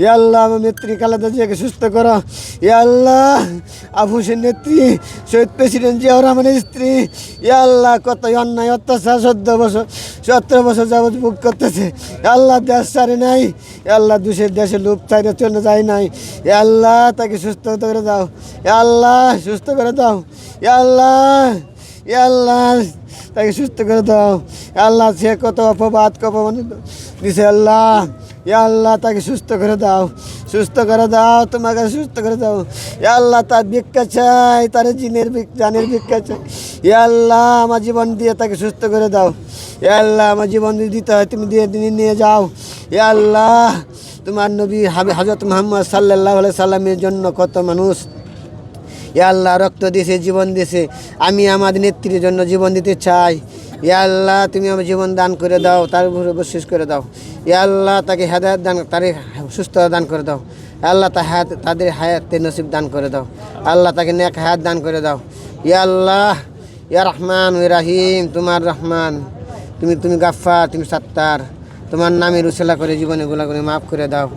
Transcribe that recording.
ইয়া আল্লাহ আমার নেত্রী খালেদা জিয়াকে সুস্থ করো ইয়া আল্লাহ আফুসের নেত্রী শহীদ প্রেসিডেন্ট জিয়াউর রহমানের স্ত্রী ইয়া আল্লাহ কত অন্যায় অত্যাচার চোদ্দ বছর সতেরো বছর যাবৎ বুক করতেছে ইয়া আল্লাহ দেশ ছাড়ে নাই ইয়া আল্লাহ দুশের দেশে লোক চাইলে চলে যায় নাই ইয়া আল্লাহ তাকে সুস্থ করে দাও ইয়া আল্লাহ সুস্থ করে দাও ইয়া আল্লাহ আল্লাহ তাকে সুস্থ করে দাও ইয়া আল্লাহ সে কত অপবাদ কপ দিছে আল্লাহ ইয়া আল্লাহ তাকে সুস্থ করে দাও, সুস্থ করে দাও, তোমাকে সুস্থ করে দাও। ইয়া আল্লাহ তার ভিক্ষা চাই, তার জিনের জানের ভিক্ষা চাই। ইয়া আল্লাহ আমার জীবন দিয়ে তাকে সুস্থ করে দাও। ইয়া আল্লাহ আমার জীবন দিতে হয়, তুমি দিয়ে দিনে নিয়ে যাও। ইয়া আল্লাহ, তোমার নবী হজরত মোহাম্মদ সাল্লাহ সাল্লামের জন্য কত মানুষ। ইয়া আল্লাহ রক্ত দিয়েছে, জীবন দিয়েছে। আমি আমাদের নেত্রীর জন্য জীবন দিতে চাই। ইয়া আল্লাহ, তুমি আমার জীবন দান করে দাও, তার উপরে বসিস করে দাও। ইয়া আল্লাহ, তাকে হেদায়ত দান, তার সুস্থতা দান করে দাও। আল্লাহ, তা হায়াত, তাদের হায়াতে নসিব দান করে দাও। আল্লাহ, তাকে নেক হায়াত দান করে দাও। ইয়া আল্লাহ, ইয়া রহমান রাহিম, তোমার রহমান। তুমি তুমি গাফফার, তুমি সাত্তার। তোমার নামে রুসেলা করে জীবনে গুলা করে মাফ করে দাও।